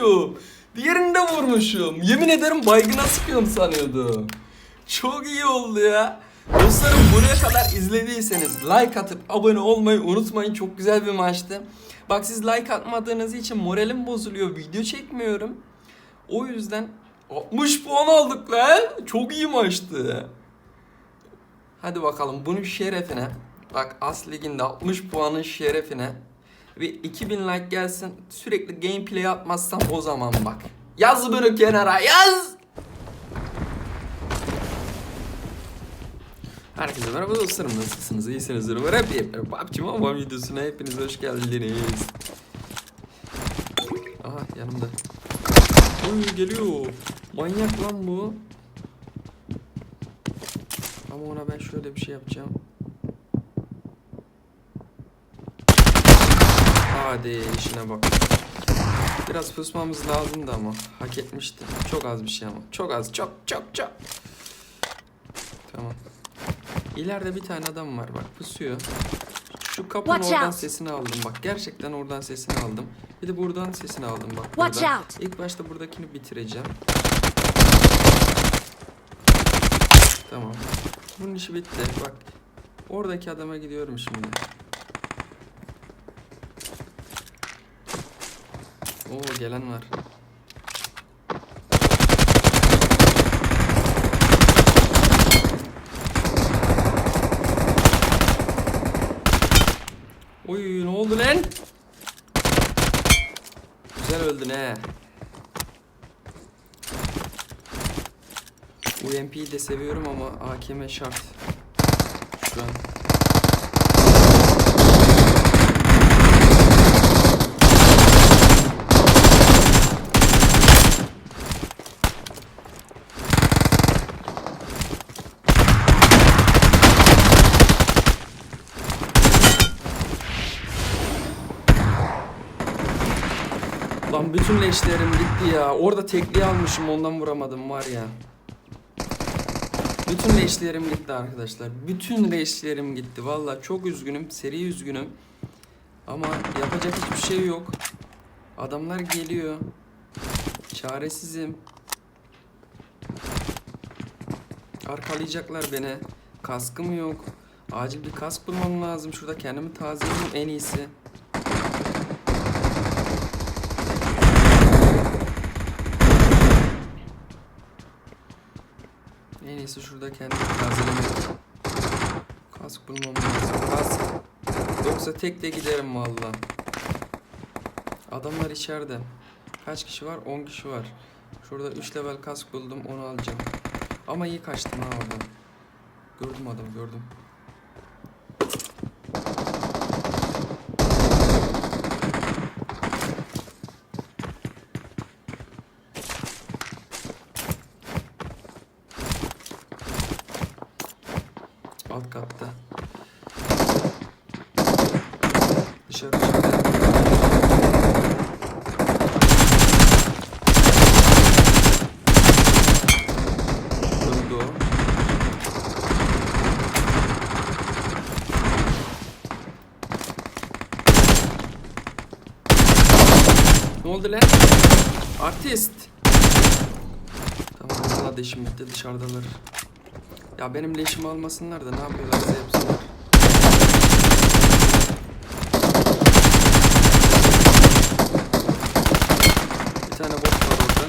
vurmuşum. Diğerini vurmuşum. Yemin ederim baygına sıkıyorum sanıyordum. Çok iyi oldu ya. Dostlarım buraya kadar izlediyseniz like atıp abone olmayı unutmayın. Çok güzel bir maçtı. Bak siz like atmadığınız için moralim bozuluyor. Video çekmiyorum. O yüzden 60 puan aldık lan. Çok iyi maçtı. Hadi bakalım bunun şerefine. Bak As Ligi'nde 60 puanın şerefine. Ve 2000 like gelsin. Sürekli gameplay atmazsam o zaman bak. Yaz bunu kenara yaz. Herkese merhaba dostlarım. Nasılsınız? İyisinizdir umarım. Hep yaparım PUBG Mobile videosuna hepiniz hoş geldiniz. Aha yanımda. Oy geliyor. Manyak lan bu. Ama ona ben şöyle bir şey yapacağım Hadi işine bak Biraz pusmamız lazımdı ama hak etmişti Çok az bir şey ama çok az çok çok çok Tamam İleride bir tane adam var bak pusuyor. Şu kapının Watch oradan out. sesini aldım bak. Gerçekten oradan sesini aldım. Bir de buradan sesini aldım bak. Watch buradan. out. İlk başta buradakini bitireceğim. Tamam. Bunun işi bitti. Bak. Oradaki adama gidiyorum şimdi. Oo gelen var. Oy ne oldu lan? Güzel öldün he. UMP'yi de seviyorum ama AKM şart. Şu an. Lan bütün leşlerim gitti ya. Orada tekliği almışım ondan vuramadım var ya. Bütün leşlerim gitti arkadaşlar. Bütün leşlerim gitti. Valla çok üzgünüm. Seri üzgünüm. Ama yapacak hiçbir şey yok. Adamlar geliyor. Çaresizim. Arkalayacaklar beni. Kaskım yok. Acil bir kask bulmam lazım. Şurada kendimi tazeleyeyim en iyisi. İyisi şurada kendimi tazelemek. Kask bulmam lazım. Kask. Yoksa tek de giderim valla. Adamlar içeride. Kaç kişi var? 10 kişi var. Şurada 3 level kask buldum onu alacağım. Ama iyi kaçtım ha oradan. Gördüm adamı gördüm. Alt katta. Dışarı çıktı. Öldü o. Ne oldu lan? Artist. Tamam bitti dışarıdalar. Ya benim leşimi almasınlar da ne yapıyorlarsa yapsınlar. Bir tane bot var orada.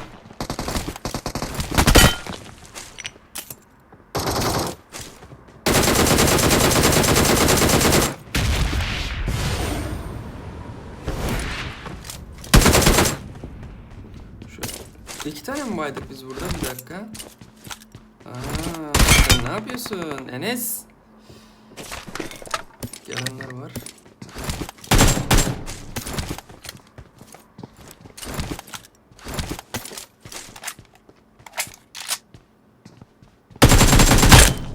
Şu iki tane mi baydık biz burada? Bir dakika. Ne yapıyorsun Enes? Gelenler var.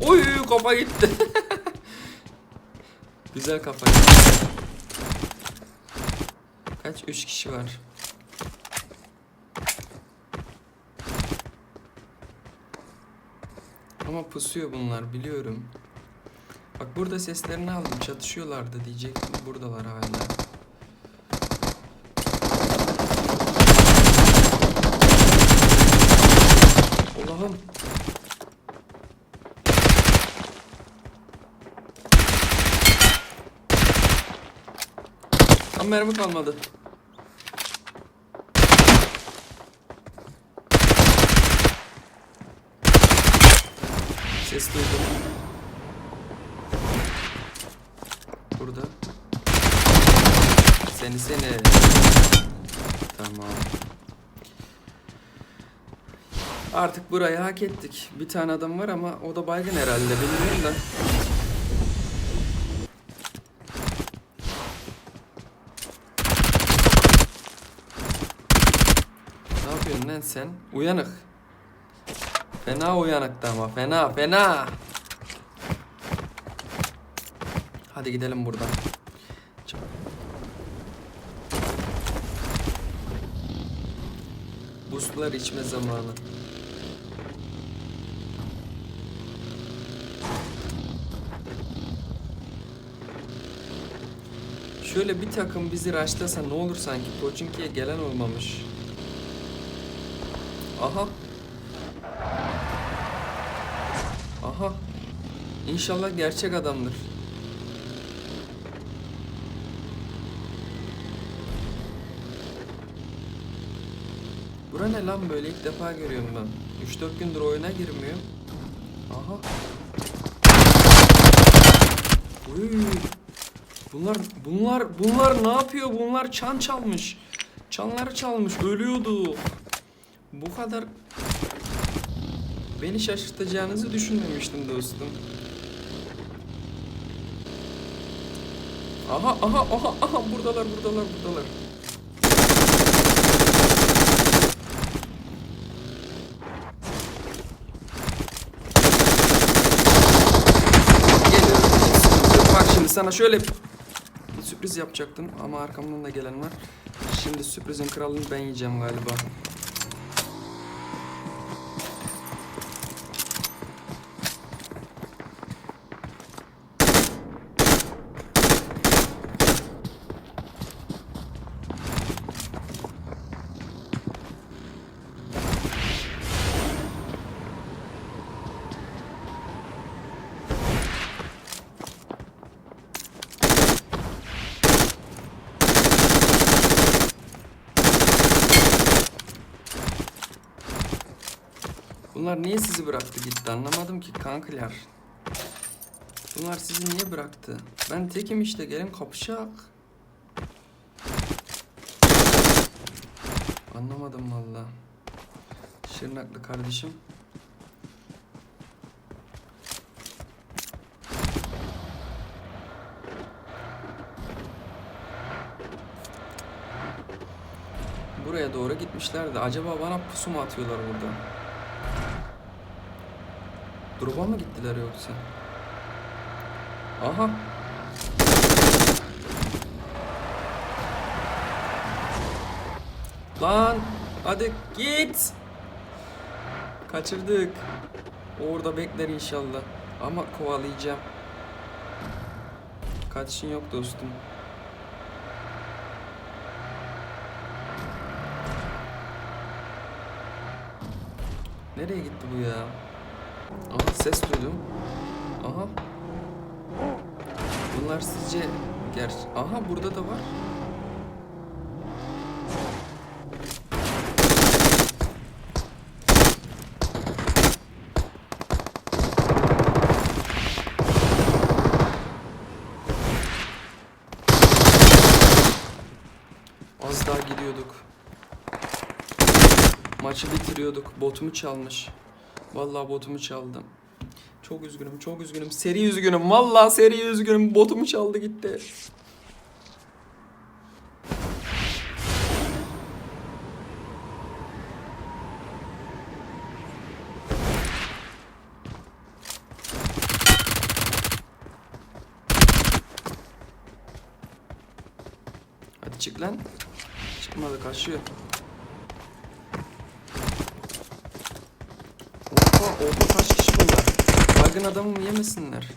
Oy kafa gitti. Güzel kafa gitti. Kaç? Üç kişi var. Ama pusuyor bunlar biliyorum. Bak burada seslerini aldım çatışıyorlardı diyecektim buradalar hala. Allah'ım. Tam mermi kalmadı. Ses duydum. Burada. Seni seni. Tamam. Artık burayı hak ettik. Bir tane adam var ama o da baygın herhalde bilmiyorum da. Ne yapıyorsun lan sen? Uyanık. Fena uyanıktı ama fena fena. Hadi gidelim buradan. Buzlar içme zamanı. Şöyle bir takım bizi raşlasa ne olur sanki Pochinki'ye gelen olmamış. Aha. İnşallah gerçek adamdır. Bura ne lan böyle ilk defa görüyorum ben. 3-4 gündür oyuna girmiyor. Aha. Uy. Bunlar bunlar bunlar ne yapıyor? Bunlar çan çalmış. Çanları çalmış. Ölüyordu. Bu kadar beni şaşırtacağınızı düşünmemiştim dostum. Aha aha aha aha buradalar buradalar buradalar. Geliyorum. sıkıntı şimdi sana şöyle bir sürpriz yapacaktım ama arkamdan da gelen var. Şimdi sürprizin kralını ben yiyeceğim galiba. Bunlar niye sizi bıraktı gitti anlamadım ki kankiler. Bunlar sizi niye bıraktı? Ben tekim işte gelin kapışak. Anlamadım valla. Şırnaklı kardeşim. Buraya doğru gitmişlerdi. Acaba bana pusu mu atıyorlar burada? Drop'a mı gittiler yoksa? Aha. Lan hadi git. Kaçırdık. Orada bekler inşallah. Ama kovalayacağım. Kaçışın yok dostum. Nereye gitti bu ya? Aha ses duydum. Aha. Bunlar sizce ger... Aha burada da var. Az daha gidiyorduk. Maçı bitiriyorduk. Botumu çalmış. Vallahi botumu çaldım. Çok üzgünüm, çok üzgünüm. Seri üzgünüm. Vallahi seri üzgünüm. Botumu çaldı gitti. Hadi çık lan. Çıkmadı kaçıyor. Baygın adamı yemesinler.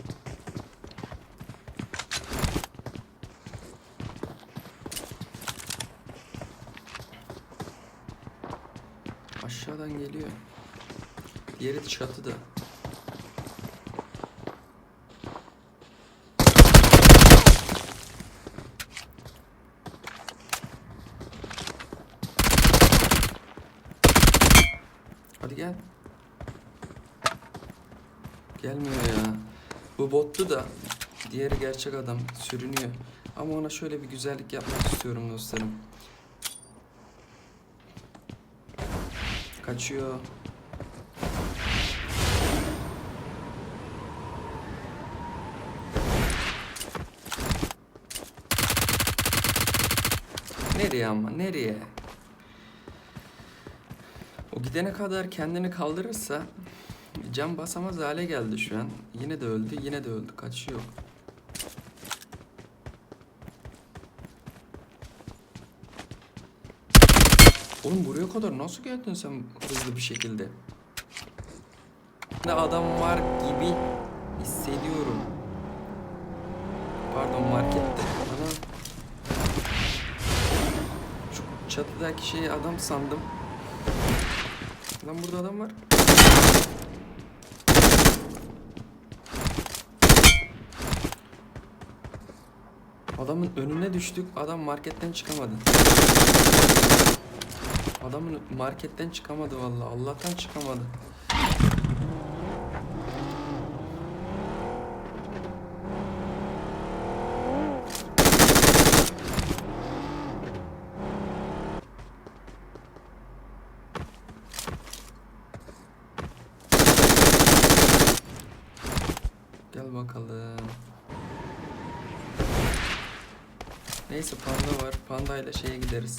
Aşağıdan geliyor. Diğeri çatıda. Hadi gel. Gelmiyor ya. Bu bottu da diğeri gerçek adam sürünüyor. Ama ona şöyle bir güzellik yapmak istiyorum dostlarım. Kaçıyor. Nereye ama nereye? O gidene kadar kendini kaldırırsa cam basamaz hale geldi şu an. Yine de öldü, yine de öldü. Kaçıyor. Oğlum buraya kadar nasıl geldin sen hızlı bir şekilde? Ne adam var gibi hissediyorum. Pardon markette. Ana. Şu çatıdaki şeyi adam sandım. Lan burada adam var. Adamın önüne düştük. Adam marketten çıkamadı. Adamın marketten çıkamadı vallahi. Allah'tan çıkamadı. Gel bakalım. Neyse panda var. Panda ile şeye gideriz.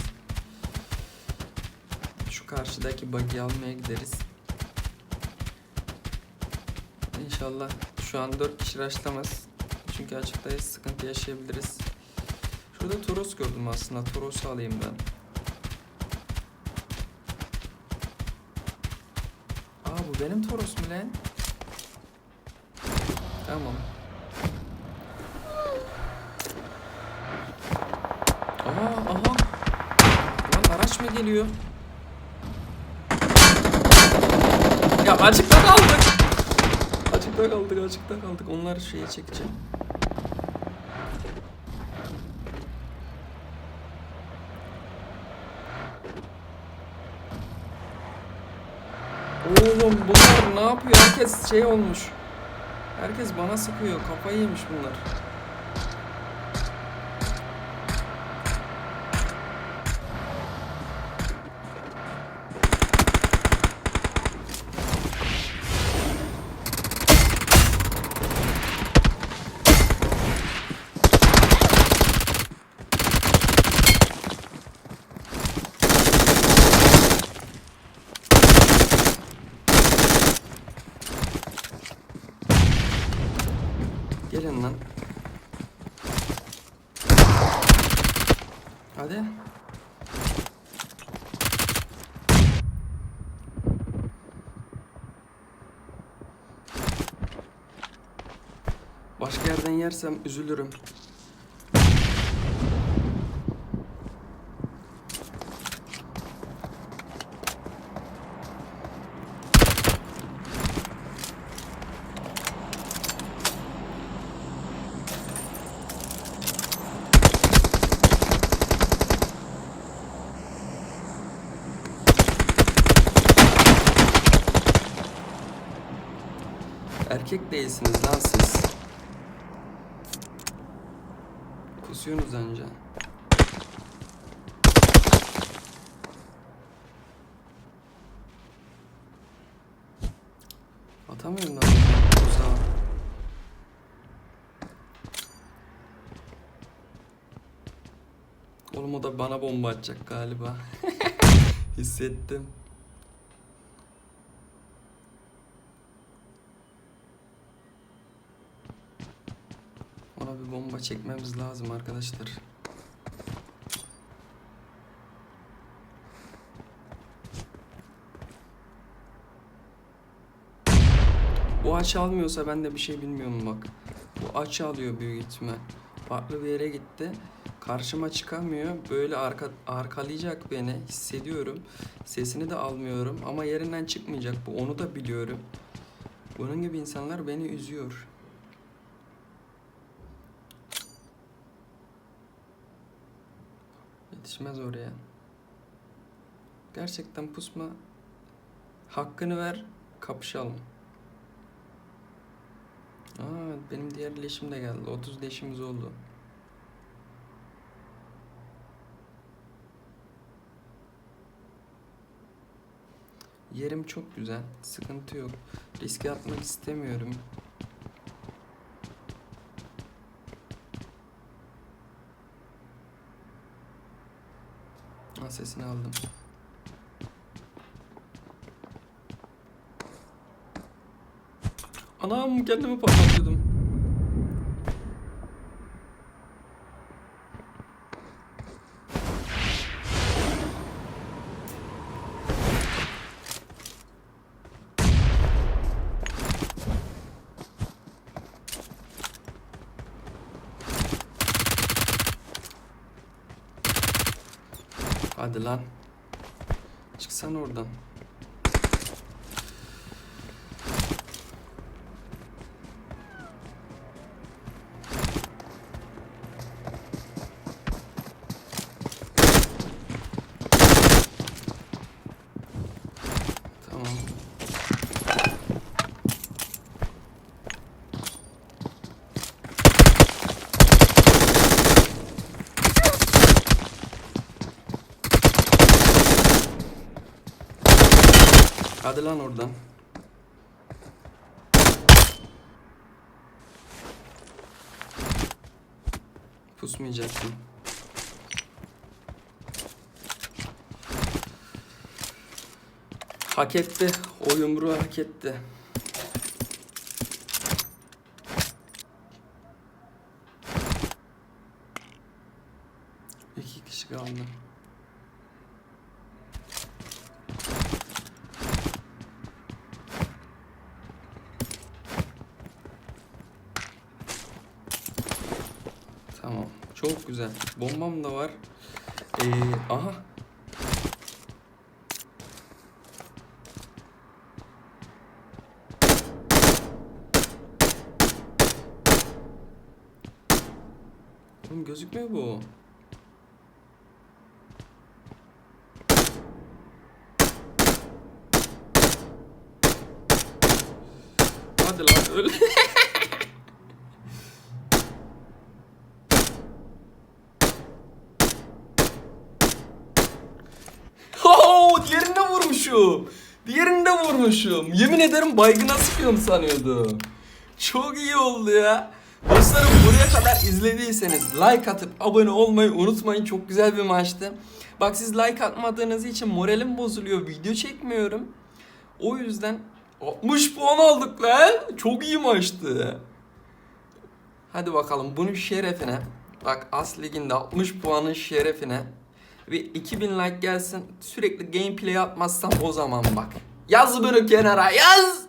Şu karşıdaki bug'i almaya gideriz. İnşallah şu an 4 kişi raşlamaz. Çünkü açıktayız. Sıkıntı yaşayabiliriz. Şurada Toros gördüm aslında. Toros'u alayım ben. Aa bu benim Toros mu lan? Tamam. Aha aha. Lan araç mı geliyor? Ya açıkta kaldık. Açıkta kaldık, açıkta kaldık. Onları şeye çekeceğim. Oğlum bunlar ne yapıyor? Herkes şey olmuş. Herkes bana sıkıyor. Kafayı yemiş bunlar. Gelin lan. Hadi. Başka yerden yersem üzülürüm. Erkek değilsiniz lan siz. Kusuyorsunuz anca. Atamıyorum lan. Uzağa. Oğlum o da bana bomba atacak galiba. Hissettim. Ona bir bomba çekmemiz lazım arkadaşlar. Bu açı almıyorsa ben de bir şey bilmiyorum bak. Bu açı alıyor büyük ihtimal. Farklı bir yere gitti. Karşıma çıkamıyor. Böyle arka, arkalayacak beni hissediyorum. Sesini de almıyorum ama yerinden çıkmayacak bu. Onu da biliyorum. Bunun gibi insanlar beni üzüyor. Yetişmez oraya. Gerçekten pusma Hakkını ver, kapışalım. Aa, benim diğer leşim de geldi. 30 leşimiz oldu. Yerim çok güzel. Sıkıntı yok. Riske atmak istemiyorum. Ha, sesini aldım. Anam kendimi patlatıyordum. Hadi lan. Çıksana oradan. Hadi lan oradan. Pusmayacaksın. Hak etti. O yumruğu hak etti. İki kişi kaldı. Tamam. Çok güzel. Bombam da var. Ee, aha. Oğlum gözükmüyor bu. Hadi lan öl. Diğerinde vurmuşum. Diğerinde vurmuşum. Yemin ederim baygına sıkıyorum sanıyordum. Çok iyi oldu ya. Dostlarım buraya kadar izlediyseniz like atıp abone olmayı unutmayın. Çok güzel bir maçtı. Bak siz like atmadığınız için moralim bozuluyor. Video çekmiyorum. O yüzden 60 puan aldık lan. Çok iyi maçtı. Hadi bakalım bunun şerefine. Bak As Ligi'nde 60 puanın şerefine. Ve 2000 like gelsin. Sürekli gameplay atmazsam o zaman bak. Yaz bunu kenara yaz.